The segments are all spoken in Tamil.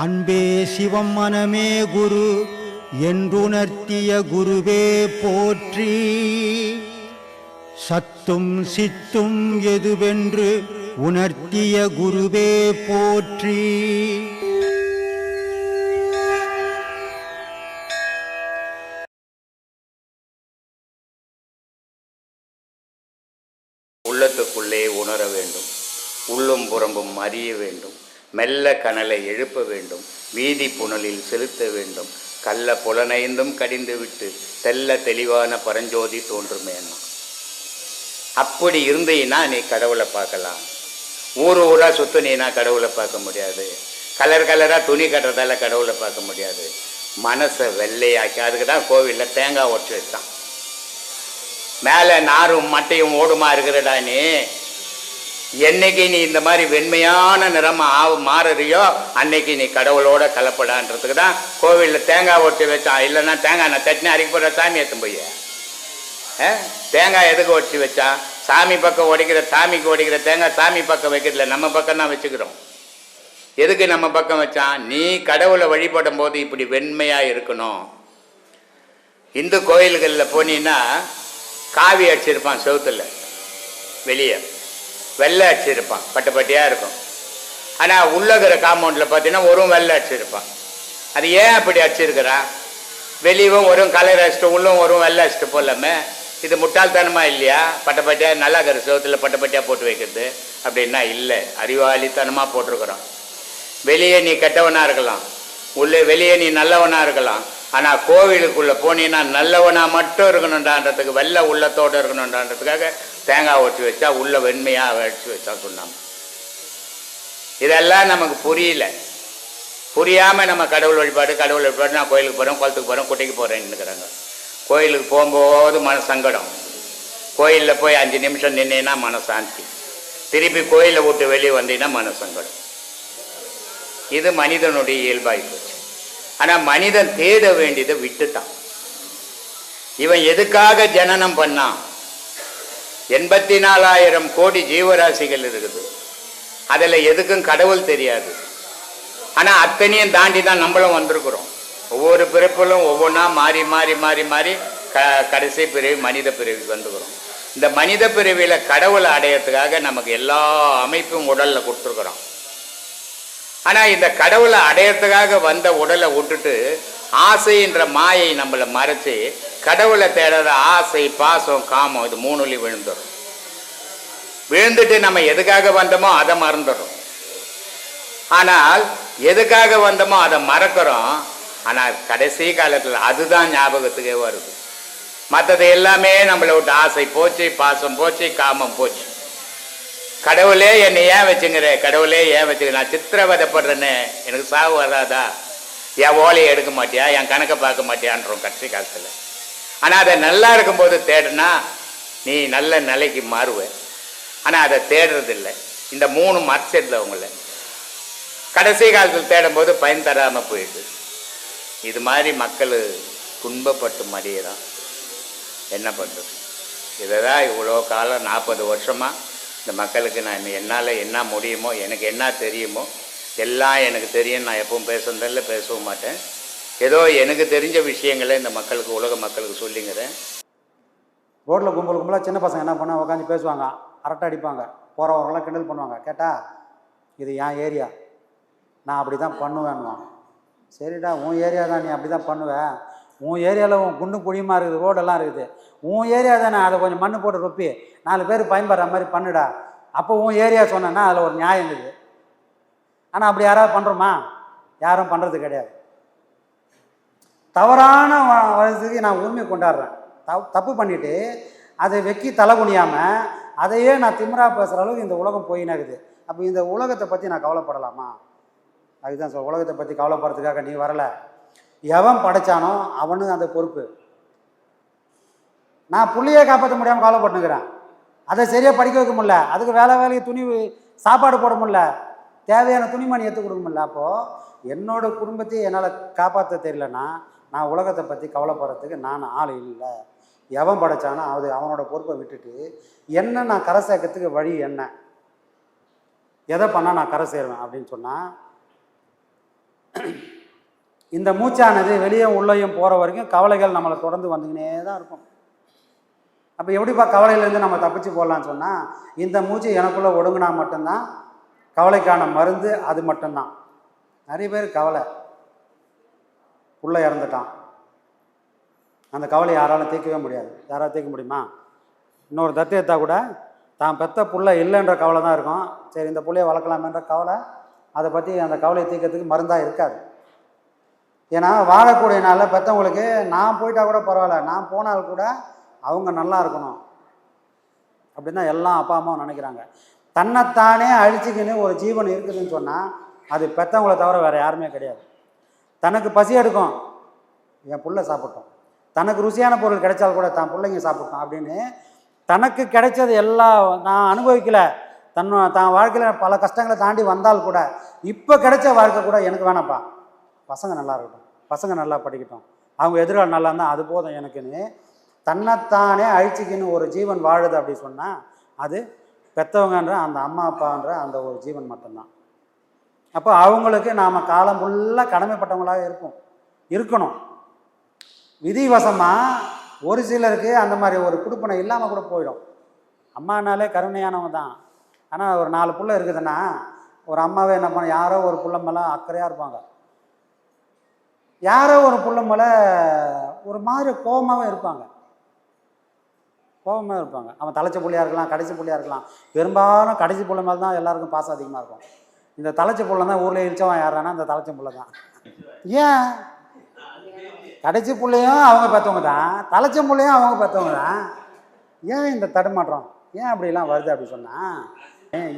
அன்பே சிவம் மனமே குரு என்றுணர்த்திய குருவே போற்றி. சத்தும் சித்தும் எதுவென்று உணர்த்திய குருவே போற்றி. உள்ளத்துக்குள்ளே உணர வேண்டும். உள்ளும் புறம்பும் அறிய வேண்டும். மெல்ல கனலை எழுப்ப வேண்டும் வீதி புனலில் செலுத்த வேண்டும். கள்ள புலனைந்தும் கடிந்து விட்டு தெல்ல தெளிவான பரஞ்சோதி தோன்றுமேனா அப்படி இருந்தீன்னா நீ கடவுளை பார்க்கலாம். ஊர் ஊரா சுத்தினா கடவுளை பார்க்க முடியாது. கலர் கலராக துணி கட்டுறதால கடவுளை பார்க்க முடியாது. மனசை வெள்ளையாக்கி அதுக்கு தான் கோவிலில் தேங்காய் உடச்சி வச்சான். மேலே நாரும் மட்டையும் ஓடுமா இருக்கிறடா நீ? என்னைக்கு நீ இந்த மாதிரி வெண்மையான நிறம் ஆவு மாறுறியோ அன்னைக்கு நீ கடவுளோட கலப்படான்றதுக்கு தான் கோவிலில் தேங்காய் ஒட்டி வச்சான் இல்லைன்னா தேங்காய் நான் சட்னி அரைக்க போடுற சாமி எடுத்து போய். ஆ? தேங்காய் எதுக்கு ஒட்டி வச்சான் சாமி பக்கம் உடைக்கிற சாமிக்கு உடைக்கிற தேங்காய் சாமி பக்கம் வைக்கிறதுல நம்ம பக்கம் தான் வச்சுக்கிறோம். எதுக்கு நம்ம பக்கம் வச்சான் நீ கடவுளை வழிபடும் போது இப்படி வெண்மையாக இருக்கணும். இந்து கோயில்களில் போனீங்கன்னா காவி அடிச்சிருப்பான் செவுத்துல வெளியே. வெள்ளை அடிச்சிருப்பான் பட்டு பட்டியாக இருக்கும். ஆனால் உள்ளகிற காம்பவுண்டில் பார்த்தீங்கன்னா ஒரு வெள்ளை அடிச்சிருப்பான் அது ஏன் அப்படி அடிச்சிருக்கிறான் வெளியவும் வரும் கலர் அடிச்சுட்டு உள்ளும் வரும் வெள்ளை அடிச்சுட்டு போடலாமே. இது முட்டாள்தனமா இல்லையா? பட்டப்பட்டியாக நல்லா இருக்கிற செவத்தில் பட்டப்பட்டியாக போட்டு வைக்கிறது அப்படின்னா இல்லை. அறிவாளித்தனமாக போட்டிருக்கிறோம். வெளியே நீ கெட்டவனாக இருக்கலாம். உள்ளே வெளியே நீ நல்லவனாக இருக்கலாம். ஆனால் கோவிலுக்குள்ளே போனீங்கன்னா நல்லவனாக மட்டும் இருக்கணும்டான்றதுக்கு வெள்ளை உள்ளத்தோடு இருக்கணும்டான்றதுக்காக தேங்காய் ஒட்டி வச்சா உள்ள வெண்மையாக அடிச்சு வச்சா சொன்னாங்க. இதெல்லாம் நமக்கு புரியல. புரியாமல் நம்ம கடவுள் வழிபாடு கடவுள் வழிபாடு நான் கோயிலுக்கு போகிறோம் குளத்துக்கு போகிறோம் குட்டைக்கு போகிறேன்னுக்கிறாங்க கோயிலுக்கு போகும்போது மன சங்கடம் கோயிலில் போய் அஞ்சு நிமிஷம் நின்னேன்னா மனசாந்தி. திருப்பி கோயிலை விட்டு வெளியே வந்தீங்கன்னா மன சங்கடம் இது மனிதனுடைய இயல்பாகி போச்சு. ஆனால் மனிதன் தேட வேண்டியதை விட்டுட்டான். இவன் எதுக்காக ஜனனம் பண்ணான்? எண்பத்தி நாலாயிரம் கோடி ஜீவராசிகள் இருக்குது. அதில் எதுக்கும் கடவுள் தெரியாது. ஆனால் அத்தனையும் தாண்டி தான் நம்மளும் வந்திருக்கிறோம். ஒவ்வொரு பிறப்பிலும் ஒவ்வொன்றா மாறி மாறி மாறி மாறி க கடைசி பிறவி மனித பிறவி வந்துக்கிறோம். இந்த மனித பிறவியில் கடவுளை அடையறதுக்காக நமக்கு எல்லா அமைப்பும் உடலில் கொடுத்துருக்குறோம். ஆனால் இந்த கடவுளை அடையறதுக்காக வந்த உடலை விட்டுட்டு ஆசைன்ற மாயை நம்மளை மறைச்சு கடவுளை தேடாத ஆசை பாசம் காமம் இது மூணுலி விழுந்துடும். விழுந்துட்டு நம்ம எதுக்காக வந்தோமோ அதை மறந்துடும். ஆனால் எதுக்காக வந்தோமோ அதை மறக்கிறோம். ஆனால் கடைசி காலத்தில் அதுதான் ஞாபகத்துக்கே வருது. மற்றது எல்லாமே நம்மளை விட்டு ஆசை போச்சு பாசம் போச்சு காமம் போச்சு. கடவுளே என்னை ஏன் வச்சுங்கிற? கடவுளே ஏன் வச்சுக்கிற? நான் சித்திரவதைப்படுறேன்னு எனக்கு சாவு வராதா? என் ஓலையை எடுக்க மாட்டியா? என் கணக்கை பார்க்க மாட்டியான்றோம் கடைசி காலத்தில். ஆனால் அதை நல்லா இருக்கும்போது தேடுனா நீ நல்ல நிலைக்கு மாறுவ. ஆனால் அதை தேடுறதில்லை. இந்த மூணு மறைச்சிடல அவங்கள கடைசி காலத்தில் தேடும்போது பயன் தராமல் போயிடுது. இது மாதிரி மக்கள் துன்பப்பட்டு மடியறான். என்ன பண்ணுறது இதை தான் இவ்வளோ காலம் நாற்பது வருஷமாக இந்த மக்களுக்கு நான் என்னால் என்ன முடியுமோ எனக்கு என்ன தெரியுமோ எல்லாம் எனக்கு தெரியும் நான் எப்பவும் பேசுறதில்ல பேசவும் மாட்டேன். ஏதோ எனக்கு தெரிஞ்ச விஷயங்களை இந்த மக்களுக்கு உலக மக்களுக்கு சொல்லிங்கிறேன். ரோட்டில் கும்பல் கும்பலாக சின்ன பசங்க என்ன பண்ணால் உட்காந்து பேசுவாங்க. அரட்டை அடிப்பாங்க. போகிறவங்களாம் கிண்டல் பண்ணுவாங்க. கேட்டா இது என் ஏரியா. நான் அப்படி தான் பண்ணுவேன்னுவான். சரிடா உன் ஏரியா தான் நீ அப்படி தான் பண்ணுவேன் உன் ஏரியாவில் உன் குண்டும் குழியுமா இருக்குது? ரோடெல்லாம் இருக்குது. உன் ஏரியா தானே அதை கொஞ்சம் மண் போட்டு ரொப்பி. நாலு பேர் பயன்படுற மாதிரி பண்ணுடா. அப்போ உன் ஏரியா சொன்னேன்னா அதில் ஒரு நியாயம் இருக்குது. ஆனால் அப்படி யாராவது பண்ணுறோமா யாரும் பண்ணுறது கிடையாது. தவறான வ- வயசுக்கு நான் உரிமை கொண்டாடுறேன். தப் தப்பு பண்ணிவிட்டு அதை வெக்கி தலை குனியாமல் அதையே நான் திமிரா பேசுகிற அளவுக்கு இந்த உலகம் போயினாகுது அப்போ இந்த உலகத்தை பற்றி நான் கவலைப்படலாமா? அதுதான் சொல் உலகத்தை பற்றி கவலைப்படுறதுக்காக நீ வரல. எவன் படைச்சானோ அவனுக்கு அந்த பொறுப்பு. நான் புள்ளையே காப்பாற்ற முடியாமல் கவலைப்பட்டுக்கிறேன் அதை சரியாக படிக்க வைக்க முடியல. அதுக்கு வேலை வேலைக்கு துணி சாப்பாடு போட முடியல. தேவையான துணிமணி எடுத்து கொடுக்க முடியல. அப்போது என்னோடய குடும்பத்தையும் என்னால் காப்பாற்ற தெரியலன்னா நான் உலகத்தை பற்றி கவலைப்படுறதுக்கு நான் ஆள் இல்லை. எவன் படைச்சானோ அது அவனோட பொறுப்பை விட்டுட்டு என்ன நான் கரை சேர்க்கறதுக்கு வழி என்ன? எதை பண்ணால் நான் கரை சேருவேன் அப்படின்னு சொன்னால் இந்த மூச்சானது வெளியே உள்ளேயும் போகிற வரைக்கும் கவலைகள் நம்மளை தொடர்ந்து வந்துக்கினே தான் இருக்கும். அப்போ எப்படிப்பா கவலையிலேருந்து நம்ம தப்பிச்சு போடலான்னு சொன்னால் இந்த மூச்சு எனக்குள்ளே ஒடுங்கினா மட்டும்தான் கவலைக்கான மருந்து அது மட்டும்தான். நிறைய பேர் கவலை. உள்ளே இறந்துட்டான். அந்த கவலை யாராலும் தீர்க்கவே முடியாது. யாராவது தீர்க்க முடியுமா? இன்னொரு தத்து எடுத்தா கூட தான் பெத்த புள்ள இல்லைன்ற கவலை தான் இருக்கும். சரி இந்த புள்ளையை வளர்க்கலாமேன்ற கவலை அதை பற்றி அந்த கவலையை தீர்க்கறதுக்கு மருந்தாக இருக்காது. ஏன்னா வாழக்கூடிய நாளில் பெற்றவங்களுக்கு நான் போயிட்டா கூட பரவாயில்ல. நான் போனால் கூட அவங்க நல்லா இருக்கணும். அப்படின்னு தான் எல்லா அப்பா அம்மாவும் நினைக்கிறாங்க. தன்னைத்தானே அழிச்சிக்கின்னு ஒரு ஜீவன் இருக்குதுன்னு சொன்னால் அது பெற்றவங்கள தவிர வேறு யாருமே கிடையாது. தனக்கு பசி எடுக்கும். என் பிள்ளை சாப்பிட்டோம். தனக்கு ருசியான பொருள் கிடைச்சால் கூட தான் பிள்ளைங்க சாப்பிட்டோம் அப்படின்னு தனக்கு கிடைச்சது எல்லாம் நான் அனுபவிக்கலை. தன் தான் வாழ்க்கையில் பல கஷ்டங்களை தாண்டி வந்தால் கூட இப்போ கிடைச்ச வாழ்க்கை கூட எனக்கு வேணாம்ப்பா. பசங்க நல்லா இருக்கட்டும். பசங்க நல்லா படிக்கட்டும். அவங்க எதிர்காலம் நல்லா இருந்தால் அது போதும் எனக்குன்னு. தன்னைத்தானே அழிச்சிக்கின்னு ஒரு ஜீவன் வாழுது அப்படி சொன்னால் அது பெற்றவங்கன்ற அந்த அம்மா அப்பான்ற அந்த ஒரு ஜீவன் மட்டும்தான். அப்போ அவங்களுக்கு நாம் காலம் ஃபுல்லாக கடமைப்பட்டவங்களாக இருப்போம். இருக்கணும். விதிவசமாக ஒரு சிலருக்கு அந்த மாதிரி ஒரு குடுப்பனை இல்லாமல் கூட போயிடும். அம்மானாலே கருணையானவங்க தான். ஆனால் ஒரு நாலு புள்ள இருக்குதுன்னா ஒரு அம்மாவே என்ன பண்ண யாரோ ஒரு புள்ள மேலே அக்கறையாக இருப்பாங்க. யாரோ ஒரு புள்ள மேலே ஒரு மாதிரி கோபமாகவே இருப்பாங்க. கோபமாக இருப்பாங்க. அவன் தலைச்ச புள்ளியாக இருக்கலாம் கடைசி புள்ளியாக இருக்கலாம். பெரும்பாலும் கடைசி புள்ள மேலே தான் எல்லாருக்கும் பாசம் அதிகமாக இருக்கும். இந்த தலைச்ச புள்ள தான் ஊரில் இழிச்சவன் யாரானா இந்த தலைச்ச புள்ள தான். ஏன்? கடைசி பிள்ளையும் அவங்க பெற்றவங்க தான். தலைச்ச பிள்ளையும் அவங்க பெற்றவங்க தான். ஏன் இந்த தடுமாற்றம்? ஏன் அப்படிலாம் வருது அப்படி சொன்னால்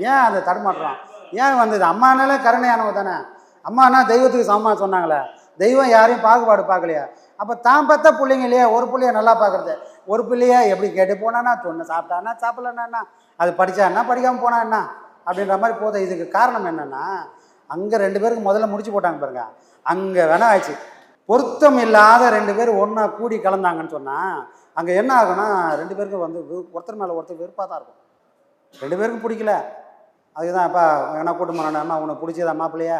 ஏன் அந்த தடுமாற்றம்? ஏன் வந்தது? அம்மானாலே கருணையானவங்க தானே. அம்மானா தெய்வத்துக்கு சமமாக சொன்னாங்களே. தெய்வம் யாரையும் பாகுபாடு பார்க்கலையா? அப்போ தான் பார்த்தா பிள்ளைங்க இல்லையா? ஒரு பிள்ளைய நல்லா பார்க்குறது. ஒரு பிள்ளைய எப்படி கேட்டு போனானா சொன்ன சாப்பிட்டானா சாப்பிடலன்னா அது படித்தான்னா படிக்காமல் போனா என்ன? அப்படின்ற மாதிரி போதும் இதுக்கு காரணம் என்னென்னா அங்கே ரெண்டு பேருக்கு முதல்ல முடிச்சு போட்டாங்க பாருங்க. அங்கே வேணா ஆயிடுச்சு. பொருத்தம் இல்லாத ரெண்டு பேர் ஒன்றா கூடி கலந்தாங்கன்னு சொன்னால் அங்கே என்ன ஆகும்னா ரெண்டு பேருக்கும் வந்து ஒருத்தர் மேலே ஒருத்தர் வெறுப்பாக தான் இருக்கும். ரெண்டு பேருக்கும் பிடிக்கல. அதுதான் அப்பா என்ன கூட்டம் பண்ணாமா உனக்கு பிடிச்சதா மாப்பிள்ளையா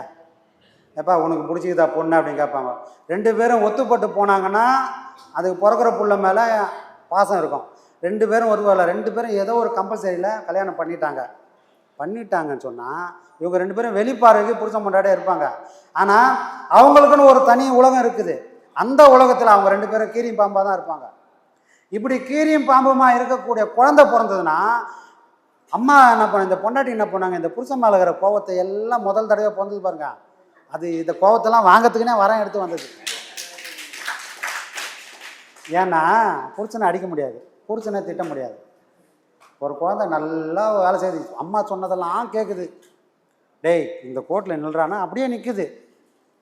எப்பா உனக்கு பிடிச்சிக்குதா பொண்ணு அப்படின்னு கேட்பாங்க. ரெண்டு பேரும் ஒத்துப்பட்டு போனாங்கன்னா அதுக்கு பிறக்கிற புள்ள மேலே பாசம் இருக்கும். ரெண்டு பேரும் ஒருவேளை ரெண்டு பேரும் ஏதோ ஒரு கம்பல்சரியில் கல்யாணம் பண்ணிட்டாங்க. பண்ணிட்டாங்கன்னு சொன்னால் இவங்க ரெண்டு பேரும் வெளிப்பார்வைக்கு புருஷன் முன்னாடியே இருப்பாங்க. ஆனால் அவங்களுக்குன்னு ஒரு தனி உலகம் இருக்குது. அந்த உலகத்தில் அவங்க ரெண்டு பேரும் கீரியும் பாம்பாக தான் இருப்பாங்க. இப்படி கீரியும் பாம்புமா இருக்கக்கூடிய குழந்தை பிறந்ததுன்னா அம்மா என்ன பண்ண இந்த பொண்டாட்டி என்ன பண்ணாங்க இந்த புருஷன் மேலே இருக்கிற கோவத்தை எல்லாம் முதல் தடவை பிறந்தது பாருங்க. அது இந்த கோவத்தெல்லாம் வாங்கிறதுக்குனே வரம் எடுத்து வந்தது. ஏன்னா புருஷனை அடிக்க முடியாது. புருஷனை திட்ட முடியாது. ஒரு குழந்தை நல்லா வேலை செய்யுது. அம்மா சொன்னதெல்லாம் கேட்குது டேய் இந்த கோட்டில் நில்றானா? அப்படியே நிற்குது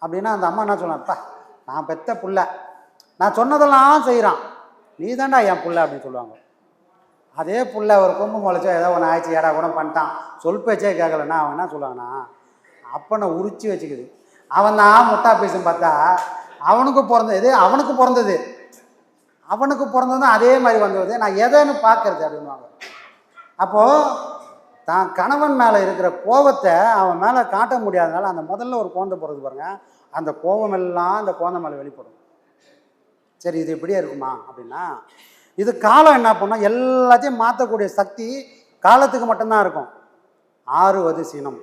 அப்படின்னா அந்த அம்மா என்ன சொன்னாப்பா நான் பெத்த புள்ள. நான் சொன்னதெல்லாம் செய்கிறான் நீ தாண்டா என் புள்ள அப்படின்னு சொல்லுவாங்க. அதே புள்ள ஒரு கொம்பு முளைச்சோ ஏதோ ஒன்று ஆயிடுச்சு ஏடா கூட பண்ணிட்டான். சொல் பேச்சே கேட்கலன்னா அவன் என்ன சொல்லுவாங்கன்னா அப்பனை உரிச்சு வச்சுக்குது. அவன் தான் முட்டா பேசும் பார்த்தா அவனுக்கு பிறந்தது அவனுக்கு பிறந்தது. அவனுக்கு பிறந்ததும் அதே மாதிரி வந்தது. நான் எதைன்னு பார்க்கறது அப்படின்வாங்க அப்போது தான் கணவன் மேலே இருக்கிற கோபத்தை அவன் மேலே காட்ட முடியாதனால அந்த முதல்ல ஒரு குழந்தை பிறகு பாருங்க. அந்த கோபம் எல்லாம் அந்த குழந்தை மேலே வெளிப்படும். சரி இது இப்படியே இருக்குமா அப்படின்னா இது காலம் என்ன பண்ணால் எல்லாத்தையும் மாற்றக்கூடிய சக்தி காலத்துக்கு மட்டும்தான் இருக்கும். ஆறுவது சினம்.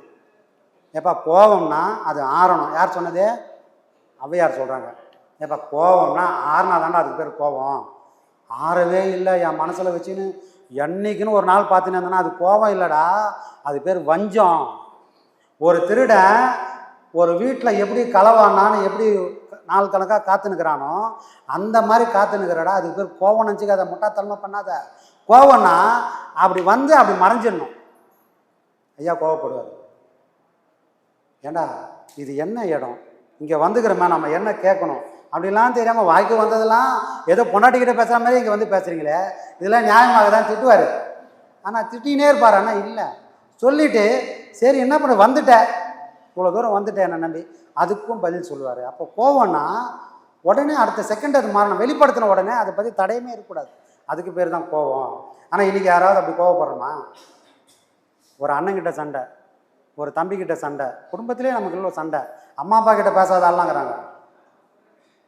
ஏப்பா கோபம்னா அது ஆறணும். யார் சொன்னது? ஔவையார் சொல்கிறாங்க ஏப்பா கோபம்னா ஆறுனா தாண்டா அதுக்கு பேர் கோபம் ஆறவே இல்லை என் மனசில் வச்சுன்னு என்னைக்குன்னு ஒரு நாள் பார்த்துன்னு அது கோபம் இல்லைடா அது பேர் வஞ்சம். ஒரு திருடன் ஒரு வீட்டில் எப்படி களவானான்னு எப்படி நாள் கணக்காக காத்துனுக்கிறானோ அந்த மாதிரி காத்துனுக்கிறடா அதுக்கு பேர் கோவம் நினச்சிக்காத முட்டாத்தன்மை பண்ணாத. கோவம்னா அப்படி வந்து அப்படி மறைஞ்சிடணும். ஐயா கோவப்படுவார். ஏண்டா இது என்ன இடம்? இங்கே வந்துக்கிறோமே நம்ம என்ன கேட்கணும்? அப்படிலாம் தெரியாமல் வாய்க்கு வந்ததெல்லாம் ஏதோ பொண்டாட்டிக்கிட்ட பேசுகிற மாதிரி இங்கே வந்து பேசுகிறீங்களே இதெல்லாம் நியாயமாக தான் திட்டுவார். ஆனால் திட்டினே இருப்பார். ஆனால் இல்லை. சொல்லிவிட்டு சரி என்ன பண்ண? வந்துட்டேன் இவ்வளோ தூரம் வந்துட்டேன் என்னை நம்பி. அதுக்கும் பதில் சொல்லுவார். அப்போ கோவம்னா உடனே அடுத்த செகண்ட் அது மாறணும். வெளிப்படுத்தின உடனே அதை பற்றி தடையுமே இருக்கக்கூடாது. அதுக்கு பேர் தான் கோவம். ஆனால் இன்றைக்கி யாராவது அப்படி கோவப்படுறோமா? ஒரு அண்ணங்கிட்ட சண்டை. ஒரு தம்பிக்கிட்ட சண்டை. குடும்பத்திலே நமக்குள்ள ஒரு சண்டை. அம்மா அப்பா கிட்ட பேசாத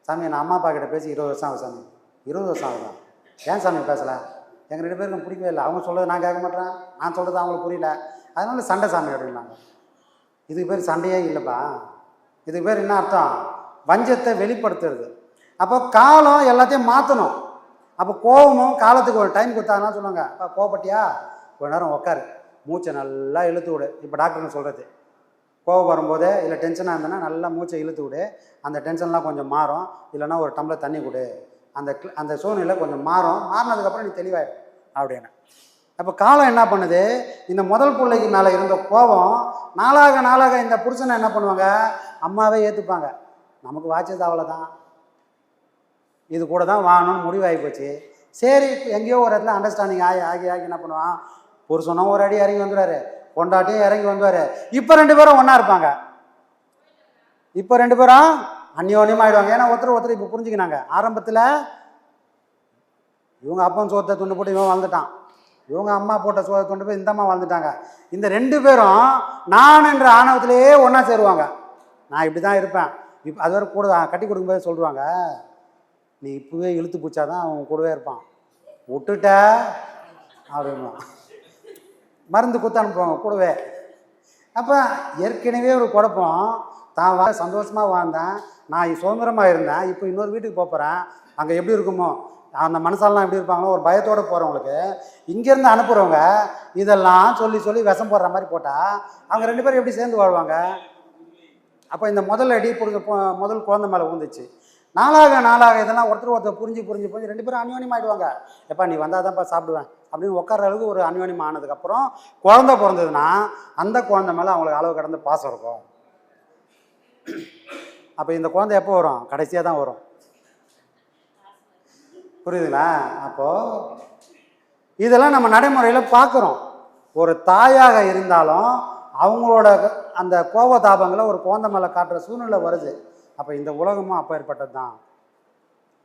சாமி நான் அம்மா அப்பா கிட்ட பேசி இருபது வருஷம் ஆகுது சாமி. இருபது வருஷம் ஆகுதா? ஏன் சாமி பேசலை? எங்கள் ரெண்டு பேருக்கும் பிடிக்கவே இல்லை. அவங்க சொல்கிறது நான் கேட்க மாட்டேன். நான் சொல்கிறது அவங்களுக்கு புரியல. அதனால சண்டை சாமி அப்படின்னாங்க இதுக்கு பேர் சண்டையே இல்லைப்பா. இதுக்கு பேர் என்ன அர்த்தம்? வஞ்சத்தை வெளிப்படுத்துறது. அப்போ காலம் எல்லாத்தையும் மாற்றணும் அப்போ கோபமும் காலத்துக்கு ஒரு டைம் கொடுத்தாங்கன்னா சொல்லுவாங்க அப்பா கோபப்பட்டியா கொஞ்ச நேரம் உட்காரு மூச்சை நல்லா இழுத்து விடு. இப்போ டாக்டர்னு சொல்கிறது கோவம் வரும்போது இல்லை டென்ஷனாக இருந்தேன்னா நல்லா மூச்சை இழுத்து விடு. அந்த டென்ஷன்லாம் கொஞ்சம் மாறும். இல்லைன்னா ஒரு டம்ளர் தண்ணி கொடு. அந்த அந்த சூழ்நிலை கொஞ்சம் மாறும். மாறினதுக்கப்புறம் நீ தெளிவாயிடும் அப்படின்னு. அப்போ காலம் என்ன பண்ணுது? இந்த முதல் பிள்ளைக்கு மேலே இருந்த கோபம் நாளாக நாளாக இந்த புருஷனை என்ன பண்ணுவாங்க? அம்மாவே ஏற்றுப்பாங்க நமக்கு வாய்ச்சது அவ்வளோதான் இது கூட தான் வாங்கணும்னு முடிவாகி போச்சு. சரி எங்கேயோ ஒரு இடத்துல அண்டர்ஸ்டாண்டிங் ஆகி ஆகி ஆகி என்ன பண்ணுவான்? புருஷனும் ஒரு அடி இறங்கி வந்துடுவாரு. கொண்டாட்டியும் இறங்கி வந்துவார் இப்போ ரெண்டு பேரும் ஒன்றா இருப்பாங்க. இப்போ ரெண்டு பேரும் அந்யோன்யம் ஆயிடுவாங்க ஏன்னா ஒருத்தர் ஒருத்தர் இப்போ புரிஞ்சுக்கினாங்க. ஆரம்பத்தில் இவங்க அப்பன் சோத்தை துண்டு போட்டு இவன் வாழ்ந்துட்டான். இவங்க அம்மா போட்ட சோத்தை துண்டு போய் இந்த அம்மா வாழ்ந்துட்டாங்க. இந்த ரெண்டு பேரும் நான் என்ற ஆணவத்திலேயே ஒன்றா சேருவாங்க. நான் இப்படி தான் இருப்பேன். இப்போ அது வரை கூட கட்டி கொடுக்கும்போது சொல்லுவாங்க நீ இப்போவே இழுத்து பூச்சாதான் அவன் கூடவே இருப்பான். விட்டுட்ட. அப்படின்னா மருந்து கொடுத்து அனுப்புவாங்க கூடவே. அப்போ ஏற்கனவே ஒரு குழப்பம். தான் வா சந்தோஷமாக வாழ்ந்தேன். நான் சுதந்திரமாக இருந்தேன். இப்போ இன்னொரு வீட்டுக்கு போகிறேன் அங்கே எப்படி இருக்குமோ? அந்த மனசாலாம் எப்படி இருப்பாங்களோ ஒரு பயத்தோடு போகிறவங்களுக்கு இங்கேருந்து அனுப்புகிறவங்க இதெல்லாம் சொல்லி சொல்லி விஷம் போடுற மாதிரி போட்டால் அவங்க ரெண்டு பேரும் எப்படி சேர்ந்து வாழ்வாங்க? அப்போ இந்த முதல் அடி பிடிக்க முதல் குழந்தை மேலே ஊந்துச்சு. நாளாக நாளாக இதெல்லாம் ஒருத்தர் ஒருத்தர் புரிஞ்சு புரிஞ்சு புரிஞ்சு ரெண்டு பேரும் அந்யோன்யமாகிடுவாங்க எப்பா நீ வந்தால் தான்ப்பா சாப்பிடுவேன். அப்படின்னு உட்கார அளவுக்கு ஒரு அன்யோன்யம் ஆனதுக்கப்புறம் குழந்த பிறந்ததுன்னா அந்த குழந்தை மேலே அவங்களுக்கு அளவு கடந்து பாசம் இருக்கும். அப்போ இந்த குழந்தை எப்போ வரும்? கடைசியாக தான் வரும். புரியுதுங்களா? அப்போது இதெல்லாம் நம்ம நடைமுறையில் பார்க்குறோம் ஒரு தாயாக இருந்தாலும் அவங்களோட அந்த கோபதாபங்களை ஒரு குழந்தை மேலே காட்டுற சூழ்நிலை வருது. அப்போ இந்த உலகமும் அப்பேற்பட்டது தான்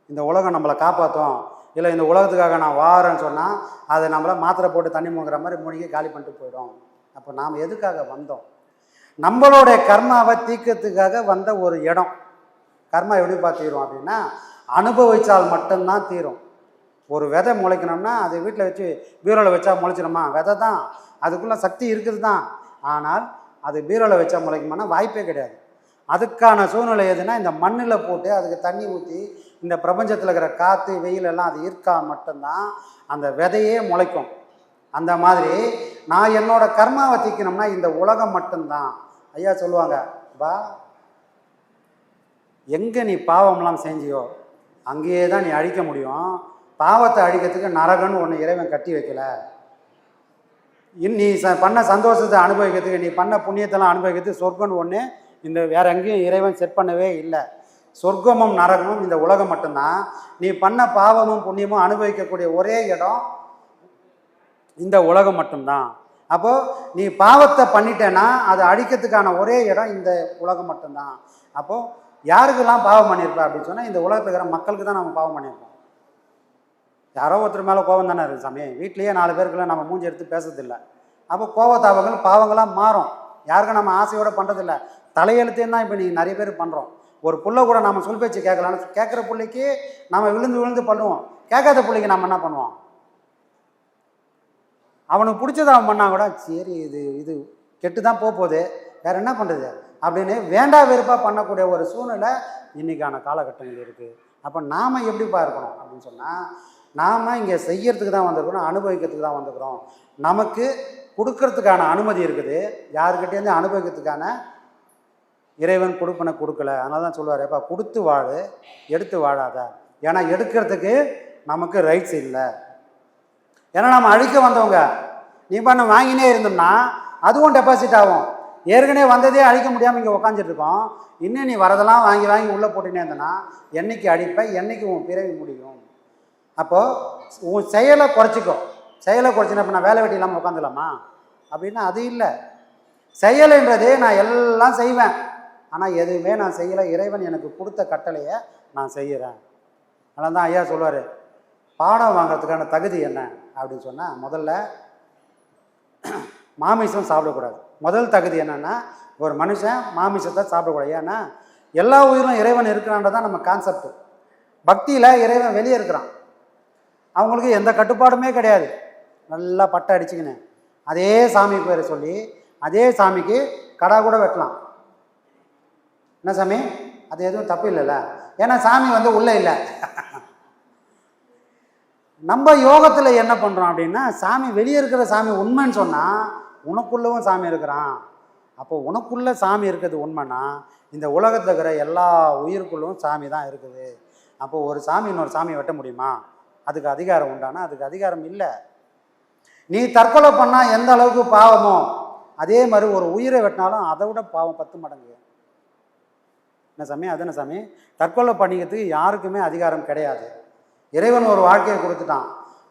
இந்த உலகம் நம்மளை காப்பாற்றும் இல்லை இந்த உலகத்துக்காக நான் வாரேன்னு சொன்னால் அதை நம்மளை மாத்திரை போட்டு தண்ணி மூங்குற மாதிரி மூழ்கி காலி பண்ணிட்டு போயிடும். அப்போ நாம் எதுக்காக வந்தோம்? நம்மளுடைய கர்மாவை தீக்கிறதுக்காக வந்த ஒரு இடம். கர்மா எப்படி பார்த்துக்கிறோம் அப்படின்னா அனுபவித்தால் மட்டும்தான் தீரும். ஒரு விதை முளைக்கணும்னா அதை வீட்டில் வச்சு பீரோவில் வச்சா முளைச்சிடுமா விதை தான். அதுக்குள்ளே சக்தி இருக்குது தான். ஆனால் அது பீரோவில் வச்சா முளைக்குமானா வாய்ப்பே கிடையாது. அதுக்கான சூழ்நிலை எதுனா இந்த மண்ணில் போட்டு அதுக்கு தண்ணி ஊற்றி இந்த பிரபஞ்சத்தில் இருக்கிற காற்று வெயில் எல்லாம் அது ஈர்க்கா மட்டும்தான் அந்த விதையே முளைக்கும். அந்த மாதிரி நான் என்னோட கர்மாவை தீக்கணும்னா இந்த உலகம் மட்டும்தான். ஐயா சொல்லுவாங்க பா எங்கே நீ பாவம்லாம் செஞ்சியோ அங்கேயே தான் நீ அழிக்க முடியும். பாவத்தை அழிக்கிறதுக்கு நரகன்னு ஒன்று இறைவன் கட்டி வைக்கல. இன் நீ ச பண்ண சந்தோஷத்தை அனுபவிக்கிறதுக்கு நீ பண்ண புண்ணியத்தெல்லாம் அனுபவிக்கிறதுக்கு சொர்க்கன்னு ஒன்று இந்த வேற எங்கேயும் இறைவன் செட் பண்ணவே இல்லை. சொர்க்கமும் நரகமும் இந்த உலகம் மட்டும்தான். நீ பண்ண பாவமும் புண்ணியமும் அனுபவிக்கக்கூடிய ஒரே இடம் இந்த உலகம் மட்டும்தான். அப்போது நீ பாவத்தை பண்ணிட்டேன்னா அதை அழிக்கிறதுக்கான ஒரே இடம் இந்த உலகம் மட்டும்தான். அப்போது யாருக்கெல்லாம் பாவம் பண்ணியிருப்பா அப்படின்னு சொன்னால் இந்த உலகத்தில் இருக்கிற மக்களுக்கு தான் நம்ம பாவம் பண்ணியிருப்போம். யாரோ ஒருத்தர் மேலே கோவம் தானே இருக்குது சாமி. வீட்லேயே நாலு பேருக்குள்ள நம்ம மூஞ்சி எடுத்து பேசுறதில்ல. அப்போ கோபத்தாபங்கள் பாவங்களாக மாறும். யாருக்கும் நம்ம ஆசையோடு பண்ணுறதில்ல தலையெழுத்தையும் தான் இப்போ நீங்கள் நிறைய பேர் பண்ணுறோம் ஒரு புள்ள கூட நம்ம சொல் பேச்சு கேட்கலான்னு கேட்குற பிள்ளைக்கு நம்ம விழுந்து விழுந்து பண்ணுவோம். கேட்காத பிள்ளைக்கு நம்ம என்ன பண்ணுவோம்? அவனுக்கு பிடிச்சதை அவன் பண்ணா கூட சரி இது இது கெட்டு தான் போக போகுது வேற என்ன பண்ணுறது அப்படின்னு வேண்டா வெறுப்பாக பண்ணக்கூடிய ஒரு சூழ்நிலை இன்னைக்கான காலகட்டங்கள் இருக்குது அப்போ நாம் எப்படிப்பா இருக்கணும் அப்படின்னு சொன்னால் நாம் இங்கே செய்யறதுக்கு தான் வந்திருக்கிறோம் அனுபவிக்கிறதுக்கு தான் வந்திருக்கிறோம். நமக்கு கொடுக்கறதுக்கான அனுமதி இருக்குது. யாருக்கிட்டேருந்து அனுபவிக்கிறதுக்கான இறைவன் கொடுப்பனை கொடுக்கல. அதனால தான் சொல்லுவார் எப்பா கொடுத்து வாழு எடுத்து வாழாத. ஏன்னா எடுக்கிறதுக்கு நமக்கு ரைட்ஸ் இல்லை. ஏன்னா நம்ம அழிக்க வந்தவங்க. நீ பண்ண வாங்கினே இருந்தோம்னா அதுவும் டெபாசிட் ஆகும். ஏற்கனவே வந்ததே அழிக்க முடியாமல் இங்கே உக்காந்துட்டு இருக்கோம். இன்னும் நீ வரதெல்லாம் வாங்கி வாங்கி உள்ளே போட்டுனே இருந்தனா என்னைக்கு அடிப்ப என்றைக்கு உன் பிறவி முடியும்? அப்போது உன் செயலை குறைச்சிக்கோ. செயலை குறைச்சினா இப்போ நான் வேலை வெட்டி இல்லாமல் உட்காந்துலாமா அப்படின்னா அது இல்லை. செயலைன்றதே நான் எல்லாம் செய்வேன். ஆனால் எதுவுமே நான் செய்யலை. இறைவன் எனக்கு கொடுத்த கட்டளையை நான் செய்கிறேன் அதனால் தான் ஐயா சொல்லுவார் பாடம் வாங்குறதுக்கான தகுதி என்ன? அப்படின்னு சொன்னால் முதல்ல மாமிசம் சாப்பிடக்கூடாது. முதல் தகுதி என்னென்னா ஒரு மனுஷன் மாமிசத்தை சாப்பிடக்கூடாது. ஏன்னா எல்லா உயிரும் இறைவன் இருக்கிறான்றதான் நம்ம கான்செப்ட் பக்தியில் இறைவன் வெளியே இருக்கிறான். அவங்களுக்கு எந்த கட்டுப்பாடுமே கிடையாது. நல்லா பட்டை அடிச்சுக்கின்னு. அதே சாமி பேரை சொல்லி அதே சாமிக்கு கடா கூட வெட்டலாம். என்ன சாமி? அது எதுவும் தப்பு இல்லைல்ல. ஏன்னா சாமி வந்து உள்ளே இல்லை. நம்ம யோகத்தில் என்ன பண்ணுறோம் அப்படின்னா சாமி வெளியே இருக்கிற சாமி உண்மைன்னு சொன்னால் உனக்குள்ளவும் சாமி இருக்கிறான். அப்போ உனக்குள்ளே சாமி இருக்கிறது உண்மைன்னா இந்த உலகத்தில் இருக்கிற எல்லா உயிருக்குள்ளும் சாமி தான் இருக்குது. அப்போ ஒரு சாமி இன்னொரு சாமியை வெட்ட முடியுமா? அதுக்கு அதிகாரம் உண்டானா? அதுக்கு அதிகாரம் இல்லை. நீ தற்கொலை பண்ணால் எந்த அளவுக்கு பாவமோ அதே மாதிரி ஒரு உயிரை வெட்டினாலும் அதை விட பாவம் பத்து மடங்கு. என்ன சாமி? அது என்ன சாமி? தற்கொலை பண்ணிக்கிறதுக்கு யாருக்குமே அதிகாரம் கிடையாது. இறைவன் ஒரு வாழ்க்கையை கொடுத்துட்டான்.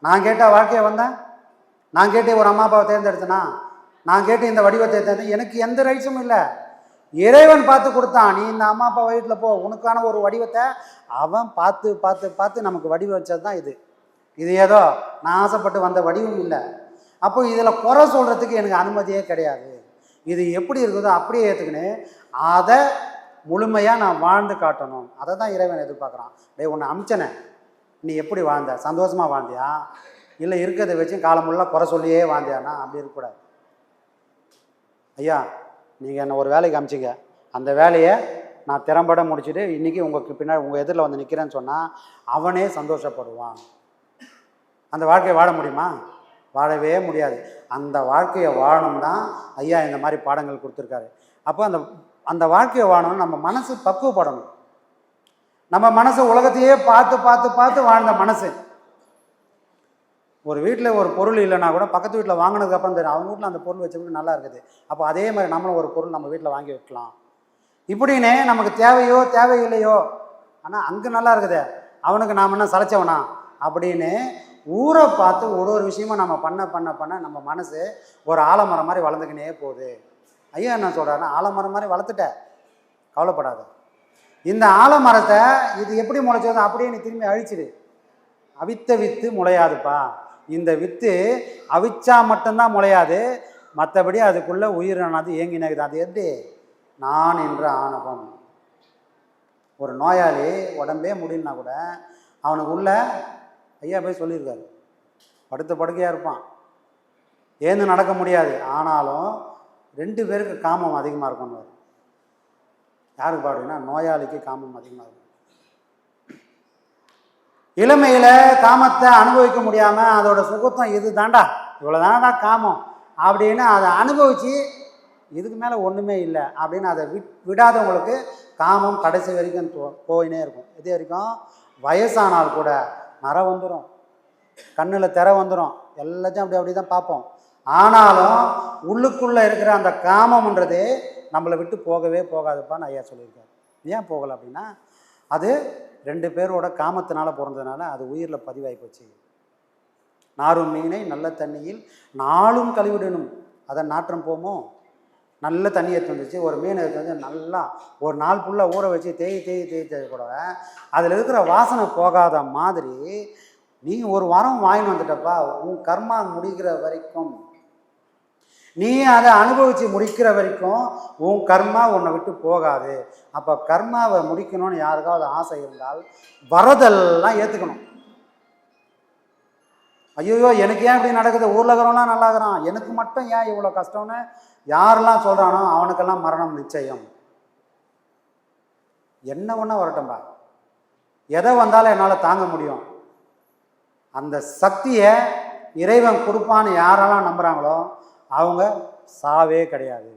நான் கேட்ட வாழ்க்கையை வந்தேன் நான் கேட்டு ஒரு அம்மா அப்பாவை தேர்ந்தெடுத்தனா? நான் கேட்டு இந்த வடிவத்தை தேர்ந்து எனக்கு எந்த ரைட்ஸும் இல்லை. இறைவன் பார்த்து கொடுத்தான். நீ இந்த அம்மா அப்பா வயிற்றில் போ. உனக்கான ஒரு வடிவத்தை அவன் பார்த்து பார்த்து பார்த்து நமக்கு வடிவம் வச்சது தான் இது. இது ஏதோ நான் ஆசைப்பட்டு வந்த வடிவம் இல்லை. அப்போ இதில் குறை சொல்கிறதுக்கு எனக்கு அனுமதியே கிடையாது. இது எப்படி இருக்குதோ அப்படியே ஏற்றுக்கின்னு அதை முழுமையாக நான் வாழ்ந்து காட்டணும். அதை தான் இறைவன் எதிர்பார்க்குறான். டே உன்னை அமிச்சனே. நீ எப்படி வாழ்ந்த? சந்தோஷமாக வாழ்ந்தியா? இல்லை இருக்கிறத வச்சு காலமுள்ள குறை சொல்லியே வாழ்ந்தியானா அப்படி இருக்கக்கூடாது. ஐயா நீங்கள் என்னை ஒரு வேலைக்கு அமிச்சிங்க அந்த வேலையை நான் திறம்பட முடிச்சுட்டு இன்றைக்கி உங்களுக்கு பின்னாடி உங்கள் எதிரில் வந்து நிற்கிறேன்னு சொன்னால் அவனே சந்தோஷப்படுவான். அந்த வாழ்க்கையை வாழ முடியுமா? வாழவே முடியாது. அந்த வாழ்க்கையை வாழணும் தான் ஐயா இந்த மாதிரி பாடங்கள் கொடுத்துருக்காரு. அப்போ அந்த அந்த வாழ்க்கையை வாழணும் நம்ம மனசு பக்குவப்படணும். நம்ம மனசு உலகத்தையே பார்த்து பார்த்து பார்த்து வாழ்ந்த மனசு. ஒரு வீட்டில் ஒரு பொருள் இல்லைன்னா கூட பக்கத்து வீட்டில் வாங்கினதுக்கப்புறம் தெரியும் அவங்க வீட்டில் அந்த பொருள் வச்சுக்கிட்டு நல்லா இருக்குது. அப்போ அதே மாதிரி நம்மளும் ஒரு பொருள் நம்ம வீட்டில் வாங்கி வைக்கலாம். இப்படின்னு நமக்கு தேவையோ தேவையில்லையோ ஆனால் அங்கே நல்லா இருக்குதே. அவனுக்கு நாம் என்ன சளைச்சவனா? அப்படின்னு ஊரை பார்த்து ஒரு ஒரு விஷயமும் நம்ம பண்ண பண்ண பண்ண நம்ம மனசு ஒரு ஆலமரம் மாதிரி வளர்ந்துக்கினே போகுது. ஐயா என்ன சொல்கிறாருன்னா ஆலமரம் மாதிரி வளர்த்துட்ட கவலைப்படாத. இந்த ஆலமரத்தை இது எப்படி முளைச்சதோ அப்படியே நீ திரும்பி அழிச்சிடு. அவித்த வித்து முளையாதுப்பா. இந்த வித்து அவிச்சா மட்டும்தான் முளையாது. மற்றபடி அதுக்குள்ளே உயிரினது இயங்கினது அது எப்படி? நான் என்ற ஆணவம். ஒரு நோயாளி உடம்பே முடியலனா கூட அவனுக்கு உள்ள ஐயா போய் சொல்லியிருக்காரு. படுத்த படுக்கையாக இருப்பான். ஏந்து நடக்க முடியாது. ஆனாலும் ரெண்டு பேருக்கு காமம் அதிகமாக இருக்கும்னு யாருக்கு பாடுங்கன்னா நோயாளிக்கு காமம் அதிகமாக இருக்கும். இளமையில் காமத்தை அனுபவிக்க முடியாமல் அதோட சுகத்தம் இது தாண்டா இவ்வளோ தாண்டா காமம் அப்படின்னு அதை அனுபவித்து இதுக்கு மேலே ஒன்றுமே இல்லை அப்படின்னு அதை விட் விடாதவங்களுக்கு காமம் கடைசி வரைக்கும் தோ- போயினே இருக்கும். இது வரைக்கும் வயசானால் கூட நர வந்துடும் கண்ணில் திற வந்துடும் எல்லாத்தையும் அப்படி அப்படி தான் பார்ப்போம். ஆனாலும் உள்ளுக்குள்ளே இருக்கிற அந்த காமம்ன்றது நம்மளை விட்டு போகவே போகாதுப்பான்னு ஐயா சொல்லியிருக்காரு. ஏன் போகலை அப்படின்னா அது ரெண்டு பேரோட காமத்தினால பிறந்ததுனால அது உயிரில் பதிவாகி போச்சு. நாரும் மீனை நல்ல தண்ணியில் நாளும் கழுவிடணும். அதை நாற்றம் போமோ? நல்ல தண்ணி எடுத்து வந்துச்சு. ஒரு மீன் எடுத்து வந்து நல்லா ஒரு நாள் ஃபுல்லாக ஊற வச்சு தேய் தேய் தேய் தேய் கூட அதில் இருக்கிற வாசனை போகாத மாதிரி நீ ஒரு வாரம் வாங்கின்னு வந்துட்டப்பா. உன் கர்மா முடிகிற வரைக்கும் நீ அதை அனுபவித்து முடிக்கிற வரைக்கும் உன் கர்மா உன்னை விட்டு போகாது. அப்போ கர்மாவை முடிக்கணும்னு யாருக்காவது ஆசை இருந்தால் வரதெல்லாம் ஏற்றுக்கணும் ஐயோ எனக்கு ஏன் இப்படி நடக்குது? ஊரில் நல்லாகிறான் நல்லா இருக்கிறான். எனக்கு மட்டும் ஏன் இவ்வளோ கஷ்டம்னு யாரெல்லாம் சொல்கிறானோ அவனுக்கெல்லாம் மரணம் நிச்சயம். என்ன ஒன்றா வரட்டும்பா எதை வந்தாலும் என்னால் தாங்க முடியும். அந்த சக்தியை இறைவன் கொடுப்பான்னு யாரெல்லாம் நம்புகிறாங்களோ அவங்க சாவே கிடையாது.